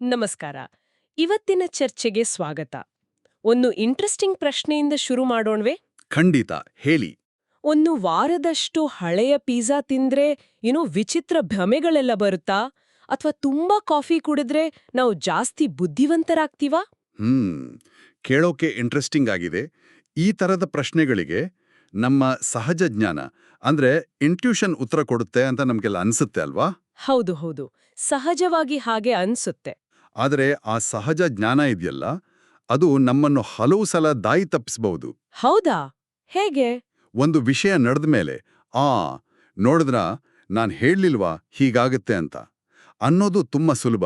ನಮಸ್ಕಾರ. ಇವತ್ತಿನ ಚರ್ಚೆಗೆ ಸ್ವಾಗತ. ಒಂದು ಇಂಟ್ರೆಸ್ಟಿಂಗ್ ಪ್ರಶ್ನೆಯಿಂದ ಶುರು ಮಾಡೋಣವೆ? ಖಂಡಿತ ಹೇಳಿ. ಒಂದು ವಾರದಷ್ಟು ಹಳೆಯ ಪಿಜ್ಜಾ ತಿಂದ್ರೆ ಏನೋ ವಿಚಿತ್ರ ಭ್ರಮೆಗಳೆಲ್ಲ ಬರುತ್ತಾ? ಅಥವಾ ತುಂಬಾ ಕಾಫಿ ಕುಡಿದ್ರೆ ನಾವು ಜಾಸ್ತಿ ಬುದ್ಧಿವಂತರಾಗ್ತೀವಾ? ಹ್ಮ್ ಕೇಳೋಕೆ ಇಂಟ್ರೆಸ್ಟಿಂಗ್ ಆಗಿದೆ. ಈ ತರದ ಪ್ರಶ್ನೆಗಳಿಗೆ ನಮ್ಮ ಸಹಜ ಜ್ಞಾನ ಅಂದ್ರೆ ಇಂಟ್ಯೂಷನ್ ಉತ್ತರ ಕೊಡುತ್ತೆ ಅಂತ ನಮ್ಗೆಲ್ಲ ಅನ್ಸುತ್ತೆ ಅಲ್ವಾ? ಹೌದು ಹೌದು. ಸಹಜವಾಗಿ ಹಾಗೆ ಅನ್ಸುತ್ತೆ. ಆದರೆ ಆ ಸಹಜ ಜ್ಞಾನ ಇದೆಯಲ್ಲ ಅದು ನಮ್ಮನ್ನು ಹಲವು ಸಲ ದಾಯಿ ತಪ್ಪಿಸಬಹುದು. ಹೌದಾ? ಹೇಗೆ? ಒಂದು ವಿಷಯ ನಡೆದ ಮೇಲೆ ಆ ನೋಡಿದ್ರ ನಾನು ಹೇಳಲಿಲ್ವಾ ಹೀಗಾಗತ್ತೆ ಅಂತ. ಅನ್ನೋದು ತುಂಬಾ ಸುಲಭ.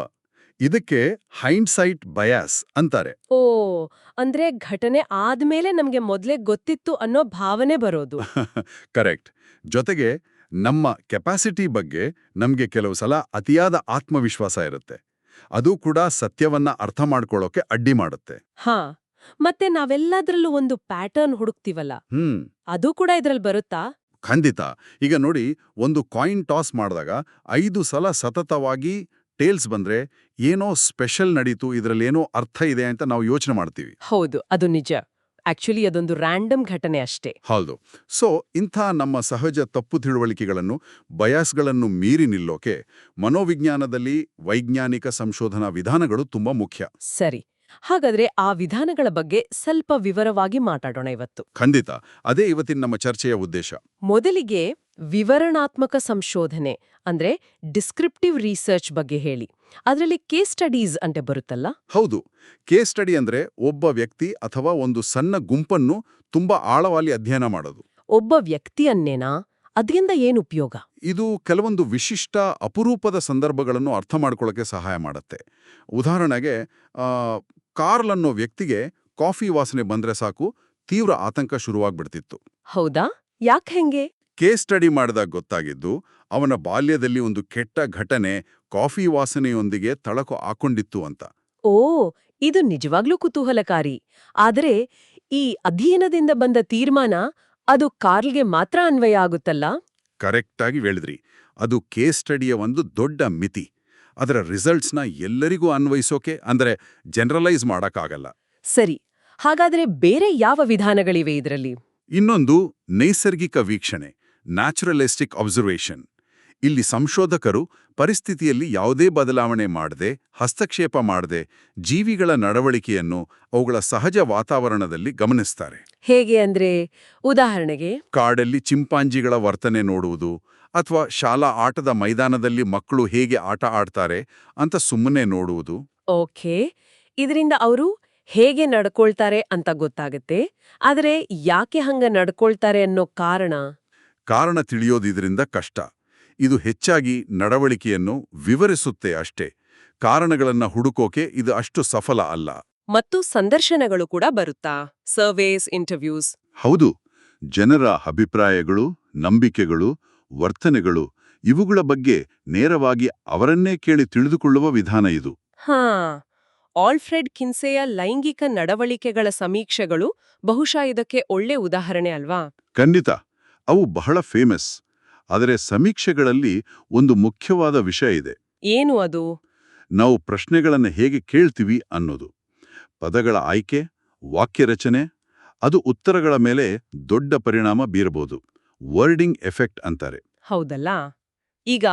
ಇದಕ್ಕೆ ಹೈಂಡ್ಸೈಟ್ ಬಯಾಸ್ ಅಂತಾರೆ. ಓ ಅಂದ್ರೆ ಘಟನೆ ಆದ್ಮೇಲೆ ನಮ್ಗೆ ಮೊದಲೇ ಗೊತ್ತಿತ್ತು ಅನ್ನೋ ಭಾವನೆ ಬರೋದು. ಕರೆಕ್ಟ್. ಜೊತೆಗೆ ನಮ್ಮ ಕೆಪಾಸಿಟಿ ಬಗ್ಗೆ ನಮ್ಗೆ ಕೆಲವು ಸಲ ಅತಿಯಾದ ಆತ್ಮವಿಶ್ವಾಸ ಇರುತ್ತೆ. ಅದು ಕೂಡ ಸತ್ಯವನ್ನ ಅರ್ಥ ಮಾಡ್ಕೊಳ್ಳೋಕೆ ಅಡ್ಡಿ ಮಾಡುತ್ತೆ. ಹಾ ಮತ್ತೆ ನಾವೆಲ್ಲದ್ರಲ್ಲೂ ಒಂದು ಪ್ಯಾಟರ್ನ್ ಹುಡುಕ್ತಿವಲ್ಲ? ಹ್ಮ್. ಅದು ಕೂಡ ಇದ್ರಲ್ಲಿ ಬರುತ್ತಾ? ಖಂಡಿತ. ಈಗ ನೋಡಿ ಒಂದು ಕಾಯಿನ್ ಟಾಸ್ ಮಾಡಿದಾಗ ಐದು ಸಲ ಸತತವಾಗಿ ಟೇಲ್ಸ್ ಬಂದ್ರೆ ಏನೋ ಸ್ಪೆಷಲ್ ನಡೀತು ಇದ್ರಲ್ಲಿ ಏನೋ ಅರ್ಥ ಇದೆ ಅಂತ ನಾವು ಯೋಚನೆ ಮಾಡ್ತೀವಿ. ಹೌದು ಅದು ನಿಜ. ಆಕ್ಚುಲಿ ಅದೊಂದು ರ್ಯಾಂಡಮ್ ಘಟನೆ ಅಷ್ಟೇ. ಹೌದು. ಸೊ ಇಂಥ ನಮ್ಮ ಸಹಜ ತಪ್ಪು ತಿಳುವಳಿಕೆಗಳನ್ನು ಬಯಾಸ್ಗಳನ್ನು ಮೀರಿ ನಿಲ್ಲೋಕೆ ಮನೋವಿಜ್ಞಾನದಲ್ಲಿ ವೈಜ್ಞಾನಿಕ ಸಂಶೋಧನಾ ವಿಧಾನಗಳು ತುಂಬಾ ಮುಖ್ಯ. ಸರಿ. ಹಾಗಾದ್ರೆ ಆ ವಿಧಾನಗಳ ಬಗ್ಗೆ ಸ್ವಲ್ಪ ವಿವರವಾಗಿ ಮಾತಾಡೋಣ ಇವತ್ತು. ಖಂಡಿತ. ಅದೇ ಇವತ್ತಿನ ನಮ್ಮ ಚರ್ಚೆಯ ಉದ್ದೇಶ. ಮೊದಲಿಗೆ ವಿವರಣಾತ್ಮಕ ಸಂಶೋಧನೆ ಅಂದ್ರೆ ಡಿಸ್ಕ್ರಿಪ್ಟಿವ್ ರಿಸರ್ಚ್ ಬಗ್ಗೆ ಹೇಳಿ. ಅದರಲ್ಲಿ ಕೇಸ್ ಸ್ಟಡೀಸ್ ಅಂತೆ ಬರುತ್ತಲ್ಲ? ಹೌದು. ಕೇಸ್ ಸ್ಟಡಿ ಅಂದ್ರೆ ಒಬ್ಬ ವ್ಯಕ್ತಿ ಅಥವಾ ಒಂದು ಸಣ್ಣ ಗುಂಪನ್ನು ತುಂಬಾ ಆಳವಾಗಿ ಅಧ್ಯಯನ ಮಾಡೋದು. ಒಬ್ಬ ವ್ಯಕ್ತಿಯನ್ನೇನಾ? ಅದರಿಂದ ಏನು ಉಪಯೋಗ? ಇದು ಕೆಲವೊಂದು ವಿಶಿಷ್ಟ ಅಪರೂಪದ ಸಂದರ್ಭಗಳನ್ನು ಅರ್ಥ ಮಾಡಿಕೊಳ್ಳಕ್ಕೆ ಸಹಾಯ ಮಾಡುತ್ತೆ. ಉದಾಹರಣೆಗೆ ಕಾರ್ಲ್ ಅನ್ನೋ ವ್ಯಕ್ತಿಗೆ ಕಾಫಿ ವಾಸನೆ ಬಂದ್ರೆ ಸಾಕು ತೀವ್ರ ಆತಂಕ ಶುರುವಾಗ್ಬಿಡ್ತಿತ್ತು. ಹೌದಾ? ಯಾಕೆ ಹೆಂಗೆ? ಕೇಸ್ ಸ್ಟಡಿ ಮಾಡಿದಾಗ ಗೊತ್ತಾಗಿದ್ದು ಅವನ ಬಾಲ್ಯದಲ್ಲಿ ಒಂದು ಕೆಟ್ಟ ಘಟನೆ ಕಾಫಿ ವಾಸನೆಯೊಂದಿಗೆ ತಳಕು ಹಾಕೊಂಡಿತ್ತು ಅಂತ. ಓ ಇದು ನಿಜವಾಗ್ಲೂ ಕುತೂಹಲಕಾರಿ. ಆದರೆ ಈ ಅಧ್ಯಯನದಿಂದ ಬಂದ ತೀರ್ಮಾನ ಅದು ಕಾರ್ಲ್ಗೆ ಮಾತ್ರ ಅನ್ವಯ ಆಗುತ್ತಲ್ಲ? ಕರೆಕ್ಟಾಗಿ ಹೇಳಿದ್ರಿ. ಅದು ಕೇಸ್ ಸ್ಟಡಿಯ ಒಂದು ದೊಡ್ಡ ಮಿತಿ. ಅದರ ರಿಸಲ್ಟ್ಸ್ನ ಎಲ್ಲರಿಗೂ ಅನ್ವಯಿಸೋಕೆ ಅಂದ್ರೆ ಜನರಲೈಸ್ ಮಾಡೋಕ್ಕಾಗಲ್ಲ. ಸರಿ. ಹಾಗಾದ್ರೆ ಬೇರೆ ಯಾವ ವಿಧಾನಗಳಿವೆ ಇದರಲ್ಲಿ? ಇನ್ನೊಂದು ನೈಸರ್ಗಿಕ ವೀಕ್ಷಣೆ. Naturalistic observation. ಇಲ್ಲಿ ಸಂಶೋಧಕರು ಪರಿಸ್ಥಿತಿಯಲ್ಲಿ ಯಾವುದೇ ಬದಲಾವಣೆ ಮಾಡದೆ ಹಸ್ತಕ್ಷೇಪ ಮಾಡದೆ ಜೀವಿಗಳ ನಡವಳಿಕೆಯನ್ನು ಅವುಗಳ ಸಹಜ ವಾತಾವರಣದಲ್ಲಿ ಗಮನಿಸ್ತಾರೆ. ಹೇಗೆ ಅಂದ್ರೆ ಉದಾಹರಣೆಗೆ ಕಾಡಲ್ಲಿ ಚಿಂಪಾಂಜಿಗಳ ವರ್ತನೆ ನೋಡುವುದು ಅಥವಾ ಶಾಲಾ ಆಟದ ಮೈದಾನದಲ್ಲಿ ಮಕ್ಕಳು ಹೇಗೆ ಆಟ ಆಡ್ತಾರೆ ಅಂತ ಸುಮ್ಮನೆ ನೋಡುವುದು. ಓಕೆ ಇದರಿಂದ ಅವರು ಹೇಗೆ ನಡ್ಕೊಳ್ತಾರೆ ಅಂತ ಗೊತ್ತಾಗುತ್ತೆ ಆದರೆ ಯಾಕೆ ಹಂಗ ನಡ್ಕೊಳ್ತಾರೆ ಅನ್ನೋ ಕಾರಣ? ಕಾರಣ ತಿಳಿಯೋದಿದ್ರಿಂದ ಕಷ್ಟ. ಇದು ಹೆಚ್ಚಾಗಿ ನಡವಳಿಕೆಯನ್ನು ವಿವರಿಸುತ್ತೆ ಅಷ್ಟೇ. ಕಾರಣಗಳನ್ನ ಹುಡುಕೋಕೆ ಇದು ಅಷ್ಟು ಸಫಲ ಅಲ್ಲ. ಮತ್ತು ಸಂದರ್ಶನಗಳು ಕೂಡ ಬರುತ್ತಾ? Surveys interviews. ಹೌದು. ಜನರ ಅಭಿಪ್ರಾಯಗಳು ನಂಬಿಕೆಗಳು ವರ್ತನೆಗಳು ಇವುಗಳ ಬಗ್ಗೆ ನೇರವಾಗಿ ಅವರನ್ನೇ ಕೇಳಿ ತಿಳಿದುಕೊಳ್ಳುವ ವಿಧಾನ ಇದು. ಹಾ. ಆಲ್ಫ್ರೆಡ್ ಕಿನ್ಸೆಯ ಲೈಂಗಿಕ ನಡವಳಿಕೆಗಳ ಸಮೀಕ್ಷೆಗಳು ಬಹುಶಃ ಇದಕ್ಕೆ ಒಳ್ಳೆ ಉದಾಹರಣೆ ಅಲ್ವಾ? ಖಂಡಿತ. ಅವು ಬಹಳ ಫೇಮಸ್ ಆದರೆ ಸಮೀಕ್ಷೆಗಳಲ್ಲಿ ಒಂದು ಮುಖ್ಯವಾದ ವಿಷಯ ಇದೆ. ಏನು ಅದು? ನಾವು ಪ್ರಶ್ನೆಗಳನ್ನು ಹೇಗೆ ಕೇಳ್ತೀವಿ ಅನ್ನೋದು. ಪದಗಳ ಆಯ್ಕೆ ವಾಕ್ಯ ರಚನೆ ಅದು ಉತ್ತರಗಳ ಮೇಲೆ ದೊಡ್ಡ ಪರಿಣಾಮ ಬೀರಬಹುದು. ವರ್ಡಿಂಗ್ ಎಫೆಕ್ಟ್ ಅಂತಾರೆ. ಹೌದಲ್ಲ? ಈಗ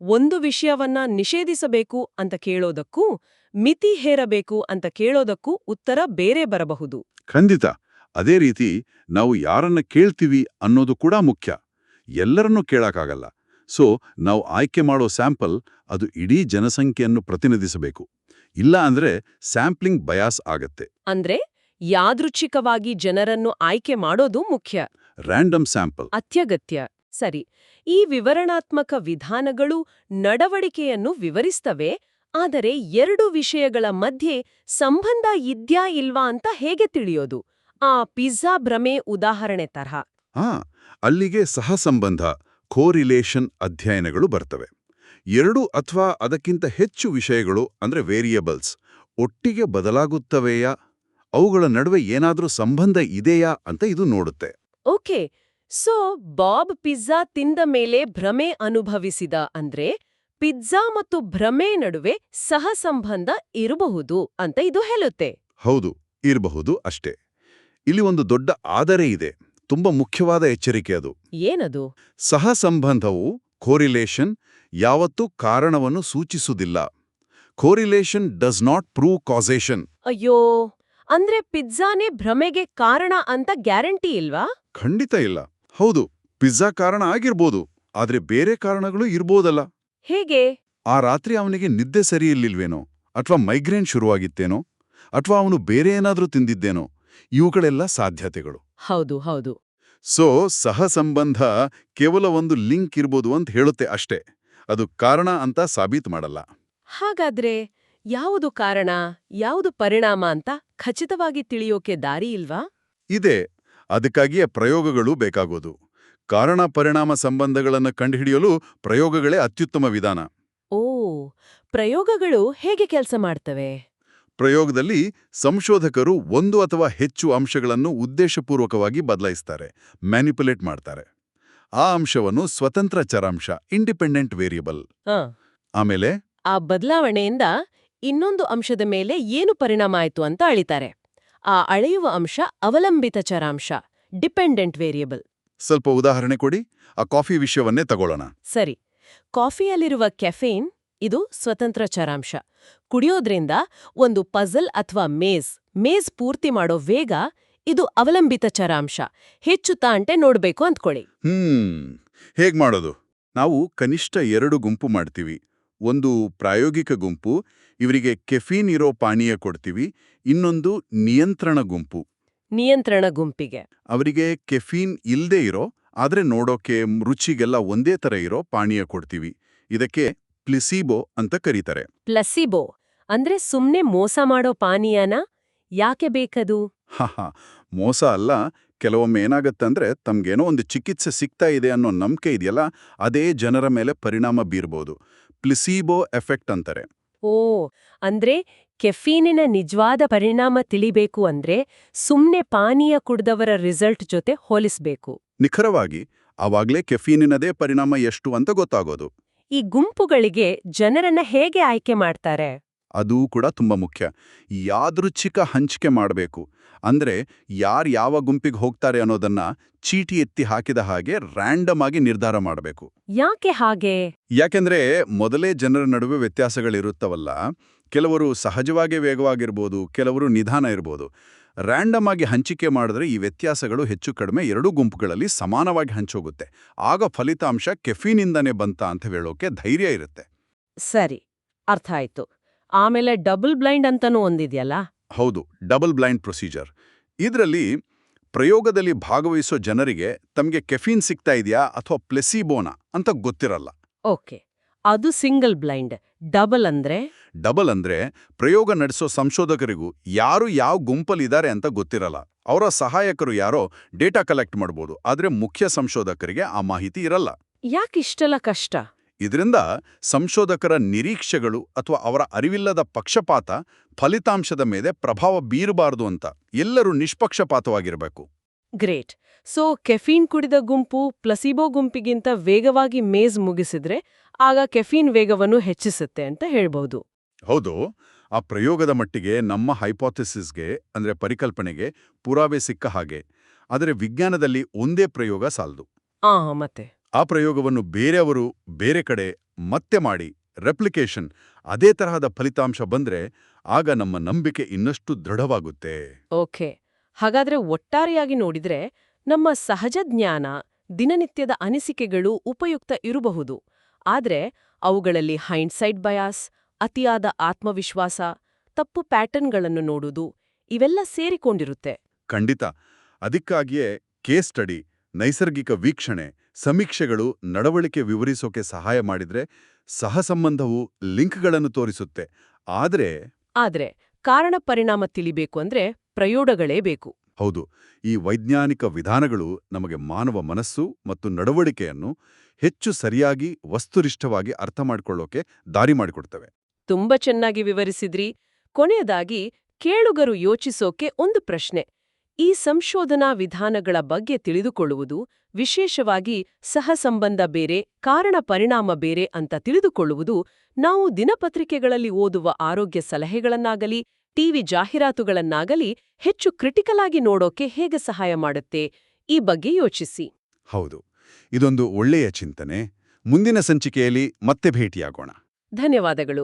ಒಂದು ವಿಷಯವನ್ನ ನಿಷೇಧಿಸಬೇಕು ಅಂತ ಕೇಳೋದಕ್ಕೂ ಮಿತಿ ಹೇರಬೇಕು ಅಂತ ಕೇಳೋದಕ್ಕೂ ಉತ್ತರ ಬೇರೆ ಬರಬಹುದು. ಖಂಡಿತ. ಅದೇ ರೀತಿ ನಾವು ಯಾರನ್ನ ಕೇಳ್ತೀವಿ ಅನ್ನೋದು ಕೂಡ ಮುಖ್ಯ. ಎಲ್ಲರನ್ನೂ ಕೇಳೋಕ್ಕಾಗಲ್ಲ. ಸೊ ನಾವು ಆಯ್ಕೆ ಮಾಡೋ ಸ್ಯಾಂಪಲ್ ಅದು ಇಡೀ ಜನಸಂಖ್ಯೆಯನ್ನು ಪ್ರತಿನಿಧಿಸಬೇಕು. ಇಲ್ಲ ಅಂದ್ರೆ ಸ್ಯಾಂಪ್ಲಿಂಗ್ ಬಯಾಸ್ ಆಗತ್ತೆ. ಅಂದ್ರೆ ಯಾದೃಚ್ಛಿಕವಾಗಿ ಜನರನ್ನು ಆಯ್ಕೆ ಮಾಡೋದು ಮುಖ್ಯ. Random sample. ಅತ್ಯಗತ್ಯ. ಸರಿ. ಈ ವಿವರಣಾತ್ಮಕ ವಿಧಾನಗಳು ನಡವಳಿಕೆಯನ್ನು ವಿವರಿಸ್ತವೆ ಆದರೆ ಎರಡು ವಿಷಯಗಳ ಮಧ್ಯೆ ಸಂಬಂಧ ಇದ್ಯಾ ಇಲ್ವಾ ಅಂತ ಹೇಗೆ ತಿಳಿಯೋದು? ಆ ಪಿಜ್ಜಾ ಭ್ರಮೆ ಉದಾಹರಣೆ ತರಹ. ಹಾ ಅಲ್ಲಿಗೆ ಸಹಸಂಬಂಧ ಕೋರಿಲೇಷನ್ ಅಧ್ಯಯನಗಳು ಬರ್ತವೆ. ಎರಡು ಅಥವಾ ಅದಕ್ಕಿಂತ ಹೆಚ್ಚು ವಿಷಯಗಳು ಅಂದ್ರೆ ವೇರಿಯಬಲ್ಸ್ ಒಟ್ಟಿಗೆ ಬದಲಾಗುತ್ತವೆಯಾ? ಅವುಗಳ ನಡುವೆ ಏನಾದರೂ ಸಂಬಂಧ ಇದೆಯಾ ಅಂತ ಇದು ನೋಡುತ್ತೆ. ಓಕೆ ಸೊ ಬಾಬ್ ಪಿಜ್ಜಾ ತಿಂದ ಮೇಲೆ ಭ್ರಮೆ ಅನುಭವಿಸಿದ ಅಂದ್ರೆ ಪಿಜ್ಜಾ ಮತ್ತು ಭ್ರಮೆ ನಡುವೆ ಸಹಸಂಬಂಧ ಇರಬಹುದು ಅಂತ ಇದು ಹೇಳುತ್ತೆ. ಹೌದು ಇರಬಹುದು ಅಷ್ಟೇ. ಇಲ್ಲಿ ಒಂದು ದೊಡ್ಡ ಆದರೆ ಇದೆ. ತುಂಬ ಮುಖ್ಯವಾದ ಎಚ್ಚರಿಕೆ ಅದು. ಏನದು? ಸಹಸಂಬಂಧವು ಕೋರಿಲೇಷನ್ ಯಾವತ್ತೂ ಕಾರಣವನ್ನು ಸೂಚಿಸುವುದಿಲ್ಲ. Correlation does not prove causation ಅಯ್ಯೋ! ಅಂದ್ರೆ ಪಿಜ್ಜಾನೇ ಭ್ರಮೆಗೆ ಕಾರಣ ಅಂತ ಗ್ಯಾರಂಟಿ ಇಲ್ವಾ? ಖಂಡಿತ ಇಲ್ಲ. ಹೌದು ಪಿಜ್ಜಾ ಕಾರಣ ಆಗಿರ್ಬೋದು ಆದ್ರೆ ಬೇರೆ ಕಾರಣಗಳು ಇರ್ಬೋದಲ್ಲ. ಹೇಗೆ? ಆ ರಾತ್ರಿ ಅವನಿಗೆ ನಿದ್ದೆ ಸರಿಯಿರ್ಲಿಲ್ವೇನೋ ಅಥವಾ ಮೈಗ್ರೇನ್ ಶುರುವಾಗಿತ್ತೇನೋ ಅಥವಾ ಅವನು ಬೇರೆ ಏನಾದರೂ ತಿಂದಿದ್ದೇನೋ ಇವುಗಳೆಲ್ಲ ಸಾಧ್ಯತೆಗಳು. ಹೌದು ಹೌದು. ಸೊ ಸಹಸಂಬಂಧ ಕೇವಲ ಒಂದು ಲಿಂಕ್ ಇರ್ಬೋದು ಅಂತ ಹೇಳುತ್ತೆ ಅಷ್ಟೇ. ಅದು ಕಾರಣ ಅಂತ ಸಾಬೀತು ಮಾಡಲ್ಲ. ಹಾಗಾದ್ರೆ ಯಾವುದು ಕಾರಣ ಯಾವುದು ಪರಿಣಾಮ ಅಂತ ಖಚಿತವಾಗಿ ತಿಳಿಯೋಕೆ ದಾರಿ ಇಲ್ವಾ? ಇದೆ. ಅದಕ್ಕಾಗಿಯೇ ಪ್ರಯೋಗಗಳು ಬೇಕಾಗೋದು. ಕಾರಣ ಪರಿಣಾಮ ಸಂಬಂಧಗಳನ್ನು ಕಂಡುಹಿಡಿಯಲು ಪ್ರಯೋಗಗಳೇ ಅತ್ಯುತ್ತಮ ವಿಧಾನ. ಓ ಪ್ರಯೋಗಗಳು ಹೇಗೆ ಕೆಲಸ ಮಾಡ್ತವೆ? ಪ್ರಯೋಗದಲ್ಲಿ ಸಂಶೋಧಕರು ಒಂದು ಅಥವಾ ಹೆಚ್ಚು ಅಂಶಗಳನ್ನು ಉದ್ದೇಶಪೂರ್ವಕವಾಗಿ ಬದಲಾಯಿಸ್ತಾರೆ ಮ್ಯಾನಿಪುಲೇಟ್ ಮಾಡ್ತಾರೆ. ಆ ಅಂಶವನ್ನು ಸ್ವತಂತ್ರ ಚರಾಂಶ ಇಂಡಿಪೆಂಡೆಂಟ್ ವೇರಿಯಬಲ್. ಆಮೇಲೆ? ಆ ಬದಲಾವಣೆಯಿಂದ ಇನ್ನೊಂದು ಅಂಶದ ಮೇಲೆ ಏನು ಪರಿಣಾಮ ಆಯ್ತು ಅಂತ ಅಳಿತಾರೆ. ಆ ಅಳೆಯುವ ಅಂಶ ಅವಲಂಬಿತ ಚರಾಂಶ ಡಿಪೆಂಡೆಂಟ್ ವೇರಿಯಬಲ್. ಸ್ವಲ್ಪ ಉದಾಹರಣೆ ಕೊಡಿ ಆ ಕಾಫಿ ವಿಷಯವನ್ನೇ ತಗೊಳ್ಳೋಣ. ಸರಿ. ಕಾಫಿಯಲ್ಲಿರುವ ಕೆಫೇನ್ ಇದು ಸ್ವತಂತ್ರ ಚರಾಂಶ. ಕುಡಿಯೋದ್ರಿಂದ ಒಂದು ಪಜಲ್ ಅಥವಾ ಮೇಜ್ ಮೇಜ್ ಪೂರ್ತಿ ಮಾಡೋ ವೇಗ ಇದು ಅವಲಂಬಿತ ಚರಾಂಶ. ಹೆಚ್ಚು ತಾಂಟೆ ನೋಡ್ಬೇಕು ಅಂದ್ಕೊಳ್ಳಿ. ಹ್ಮ್ ಹೇಗ್ ಮಾಡೋದು? ನಾವು ಕನಿಷ್ಠ ಎರಡು ಗುಂಪು ಮಾಡ್ತೀವಿ. ಒಂದು ಪ್ರಾಯೋಗಿಕ ಗುಂಪು ಇವರಿಗೆ ಕೆಫೀನ್ ಇರೋ ಪಾನೀಯ ಕೊಡ್ತೀವಿ. ಇನ್ನೊಂದು ನಿಯಂತ್ರಣ ಗುಂಪು. ನಿಯಂತ್ರಣ ಗುಂಪಿಗೆ. ಅವರಿಗೆ ಕೆಫೀನ್ ಇಲ್ದೇ ಇರೋ ಆದ್ರೆ ನೋಡೋಕೆ ರುಚಿಗೆಲ್ಲ ಒಂದೇ ತರ ಇರೋ ಪಾನೀಯ ಕೊಡ್ತೀವಿ. ಇದಕ್ಕೆ ಪ್ಲಿಸೀಬೋ ಅಂತ ಕರೀತಾರೆ. ಪ್ಲಸಿಬೋ ಅಂದ್ರೆ ಸುಮ್ನೆ ಮೋಸ ಮಾಡೋ ಪಾನೀಯನ? ಯಾಕೆ ಬೇಕದು? ಹಾಹಾ ಮೋಸ ಅಲ್ಲ ಕೆಲವೊಮ್ಮೆ ಏನಾಗತ್ತಂದ್ರೆ ತಮ್ಗೇನೋ ಒಂದು ಚಿಕಿತ್ಸೆ ಸಿಗ್ತಾ ಇದೆ ಅನ್ನೋ ನಂಬಿಕೆ ಇದೆಯಲ್ಲ ಅದೇ ಜನರ ಮೇಲೆ ಪರಿಣಾಮ ಬೀರ್ಬೋದು. ಪ್ಲಿಸೀಬೋ ಎಫೆಕ್ಟ್ ಅಂತಾರೆ. ಓ ಅಂದ್ರೆ ಕೆಫೀನಿನ ನಿಜವಾದ ಪರಿಣಾಮ ತಿಳಿಬೇಕು ಅಂದ್ರೆ ಸುಮ್ನೆ ಪಾನೀಯ ಕುಡ್ದವರ ರಿಸಲ್ಟ್ ಜೊತೆ ಹೋಲಿಸ್ಬೇಕು. ನಿಖರವಾಗಿ ಅವಾಗ್ಲೇ ಕೆಫೀನಿನದೇ ಪರಿಣಾಮ ಎಷ್ಟು ಅಂತ ಗೊತ್ತಾಗೋದು. ಈ ಗುಂಪುಗಳಿಗೆ ಜನರನ್ನ ಹೇಗೆ ಆಯ್ಕೆ ಮಾಡ್ತಾರೆ? ಅದೂ ಕೂಡ ತುಂಬಾ ಮುಖ್ಯ. ಯಾದೃಚ್ಛಿಕ ಹಂಚಿಕೆ ಮಾಡಬೇಕು. ಅಂದ್ರೆ ಯಾರು ಯಾವ ಗುಂಪಿಗೆ ಹೋಗ್ತಾರೆ ಅನ್ನೋದನ್ನ ಚೀಟಿ ಎತ್ತಿ ಹಾಕಿದ ಹಾಗೆ ರ್ಯಾಂಡಮ್ ಆಗಿ ನಿರ್ಧಾರ ಮಾಡಬೇಕು. ಯಾಕೆ ಹಾಗೆ? ಯಾಕೆಂದ್ರೆ ಮೊದಲೇ ಜನರ ನಡುವೆ ವ್ಯತ್ಯಾಸಗಳಿರುತ್ತವಲ್ಲ ಕೆಲವರು ಸಹಜವಾಗಿ ವೇಗವಾಗಿರ್ಬೋದು ಕೆಲವರು ನಿಧಾನ ಇರ್ಬೋದು. ರ್ಯಾಂಡಮ್ ಆಗಿ ಹಂಚಿಕೆ ಮಾಡಿದ್ರೆ ಈ ವ್ಯತ್ಯಾಸಗಳು ಹೆಚ್ಚು ಕಡಿಮೆ ಎರಡೂ ಗುಂಪುಗಳಲ್ಲಿ ಸಮಾನವಾಗಿ ಹಂಚೋಗುತ್ತೆ. ಆಗ ಫಲಿತಾಂಶ ಕೆಫೀನಿಂದನೇ ಬಂತ ಅಂತ ಹೇಳೋಕೆ ಧೈರ್ಯ ಇರುತ್ತೆ. ಸರಿ ಅರ್ಥ ಆಯ್ತು. ಆಮೇಲೆ ಡಬಲ್ ಬ್ಲೈಂಡ್ ಅಂತನೂ ಒಂದಿದೆಯಲ್ಲ? ಹೌದು ಡಬಲ್ ಬ್ಲೈಂಡ್ ಪ್ರೊಸೀಜರ್. ಇದರಲ್ಲಿ ಪ್ರಯೋಗದಲ್ಲಿ ಭಾಗವಹಿಸೋ ಜನರಿಗೆ ತಮಗೆ ಕೆಫೀನ್ ಸಿಗ್ತಾ ಇದೆಯಾ ಅಥವಾ ಪ್ಲೆಸಿಬೋನಾ ಅಂತ ಗೊತ್ತಿರಲ್ಲ. ಓಕೆ ಅದು ಸಿಂಗಲ್ ಬ್ಲೈಂಡ್. ಡಬಲ್ ಅಂದ್ರೆ? ಡಬಲ್ ಅಂದ್ರೆ ಪ್ರಯೋಗ ನಡೆಸೋ ಸಂಶೋಧಕರಿಗೂ ಯಾರು ಯಾವ ಗುಂಪಲ್ಲಿದ್ದಾರೆ ಅಂತ ಗೊತ್ತಿರಲ್ಲ. ಅವರ ಸಹಾಯಕರು ಯಾರೋ ಡೇಟಾ ಕಲೆಕ್ಟ್ ಮಾಡ್ಬೋದು. ಆದ್ರೆ ಮುಖ್ಯ ಸಂಶೋಧಕರಿಗೆ ಆ ಮಾಹಿತಿ ಇರಲ್ಲ. ಯಾಕಿಷ್ಟೆಲ್ಲ ಕಷ್ಟ? ಇದರಿಂದ ಸಂಶೋಧಕರ ನಿರೀಕ್ಷೆಗಳು ಅಥವಾ ಅವರ ಅರಿವಿಲ್ಲದ ಪಕ್ಷಪಾತ ಫಲಿತಾಂಶದ ಮೇಲೆ ಪ್ರಭಾವ ಬೀರಬಾರದು ಅಂತ ಎಲ್ಲರೂ ನಿಷ್ಪಕ್ಷಪಾತವಾಗಿರಬೇಕು. ಗ್ರೇಟ್. ಸೊ ಕೆಫೀನ್ ಕುಡಿದ ಗುಂಪು ಪ್ಲಸಿಬೋ ಗುಂಪಿಗಿಂತ ವೇಗವಾಗಿ ಮೇಜ್ ಮುಗಿಸಿದ್ರೆ ಆಗ ಕೆಫೀನ್ ವೇಗವನ್ನು ಹೆಚ್ಚಿಸುತ್ತೆ ಅಂತ ಹೇಳ್ಬಹುದು ಹೌದು ಆ ಪ್ರಯೋಗದ ಮಟ್ಟಿಗೆ ನಮ್ಮ ಹೈಪೋಥೆಸಿಸ್ಗೆ ಅಂದ್ರೆ ಪರಿಕಲ್ಪನೆಗೆ ಪುರಾವೆ ಸಿಕ್ಕ ಹಾಗೆ ಆದರೆ ವಿಜ್ಞಾನದಲ್ಲಿ ಒಂದೇ ಪ್ರಯೋಗ ಸಾಲದು. ಮತ್ತೆ. ಆ ಪ್ರಯೋಗವನ್ನು ಬೇರೆಯವರು ಬೇರೆ ಕಡೆ ಮತ್ತೆ ಮಾಡಿ ರೆಪ್ಲಿಕೇಶನ್ ಅದೇ ತರಹದ ಫಲಿತಾಂಶ ಬಂದ್ರೆ ಆಗ ನಮ್ಮ ನಂಬಿಕೆ ಇನ್ನಷ್ಟು ದೃಢವಾಗುತ್ತೆ. ಓಕೆ. ಹಾಗಾದ್ರೆ ಒಟ್ಟಾರೆಯಾಗಿ ನೋಡಿದ್ರೆ ನಮ್ಮ ಸಹಜ ಜ್ಞಾನ ದಿನನಿತ್ಯದ ಅನಿಸಿಕೆಗಳು ಉಪಯುಕ್ತ ಇರಬಹುದು. ಆದ್ರೆ ಅವುಗಳಲ್ಲಿ ಹೈಂಡ್ಸೈಡ್ ಬಯಾಸ್ ಅತಿಯಾದ ಆತ್ಮವಿಶ್ವಾಸ ತಪ್ಪು ಪ್ಯಾಟರ್ನ್ಗಳನ್ನು ನೋಡುವುದು ಇವೆಲ್ಲ ಸೇರಿಕೊಂಡಿರುತ್ತೆ. ಖಂಡಿತ. ಅದಕ್ಕಾಗಿಯೇ ಕೇಸ್ ಸ್ಟಡಿ ನೈಸರ್ಗಿಕ ವೀಕ್ಷಣೆ ಸಮೀಕ್ಷೆಗಳು ನಡವಳಿಕೆ ವಿವರಿಸೋಕೆ ಸಹಾಯ ಮಾಡಿದ್ರೆ ಸಹಸಂಬಂಧವು ಲಿಂಕ್ಗಳನ್ನು ತೋರಿಸುತ್ತೆ. ಆದರೆ ಆದರೆ ಕಾರಣ ಪರಿಣಾಮ ತಿಳಿಬೇಕು ಅಂದ್ರೆ ಪ್ರಯೋಗಗಳೇ ಬೇಕು. ಹೌದು, ಈ ವೈಜ್ಞಾನಿಕ ವಿಧಾನಗಳು ನಮಗೆ ಮಾನವ ಮನಸ್ಸು ಮತ್ತು ನಡವಳಿಕೆಯನ್ನು ಹೆಚ್ಚು ಸರಿಯಾಗಿ, ವಸ್ತುನಿಷ್ಠವಾಗಿ ಅರ್ಥ ಮಾಡಿಕೊಳ್ಳೋಕೆ ದಾರಿ ಮಾಡಿಕೊಡ್ತವೆ. ತುಂಬಾ ಚೆನ್ನಾಗಿ ವಿವರಿಸಿದ್ರಿ. ಕೊನೆಯದಾಗಿ, ಕೇಳುಗರು ಯೋಚಿಸೋಕೆ ಒಂದು ಪ್ರಶ್ನೆ. ಈ ಸಂಶೋಧನಾ ವಿಧಾನಗಳ ಬಗ್ಗೆ ತಿಳಿದುಕೊಳ್ಳುವುದು ವಿಶೇಷವಾಗಿ ಸಹಸಂಬಂಧ ಬೇರೆ, ಕಾರಣ ಪರಿಣಾಮ ಬೇರೆ ಅಂತ ತಿಳಿದುಕೊಳ್ಳುವುದು ನಾವು ದಿನಪತ್ರಿಕೆಗಳಲ್ಲಿ ಓದುವ ಆರೋಗ್ಯ ಸಲಹೆಗಳನ್ನಾಗಲಿ ಟಿವಿ ಜಾಹೀರಾತುಗಳನ್ನಾಗಲಿ ಹೆಚ್ಚು ಕ್ರಿಟಿಕಲ್ ಆಗಿ ನೋಡೋಕೆ ಹೇಗೆ ಸಹಾಯ ಮಾಡುತ್ತೆ? ಈ ಬಗ್ಗೆ ಯೋಚಿಸಿ. ಹೌದು. ಇದೊಂದು ಒಳ್ಳೆಯ ಚಿಂತನೆ. ಮುಂದಿನ ಸಂಚಿಕೆಯಲ್ಲಿ ಮತ್ತೆ ಭೇಟಿಯಾಗೋಣ. ಧನ್ಯವಾದಗಳು.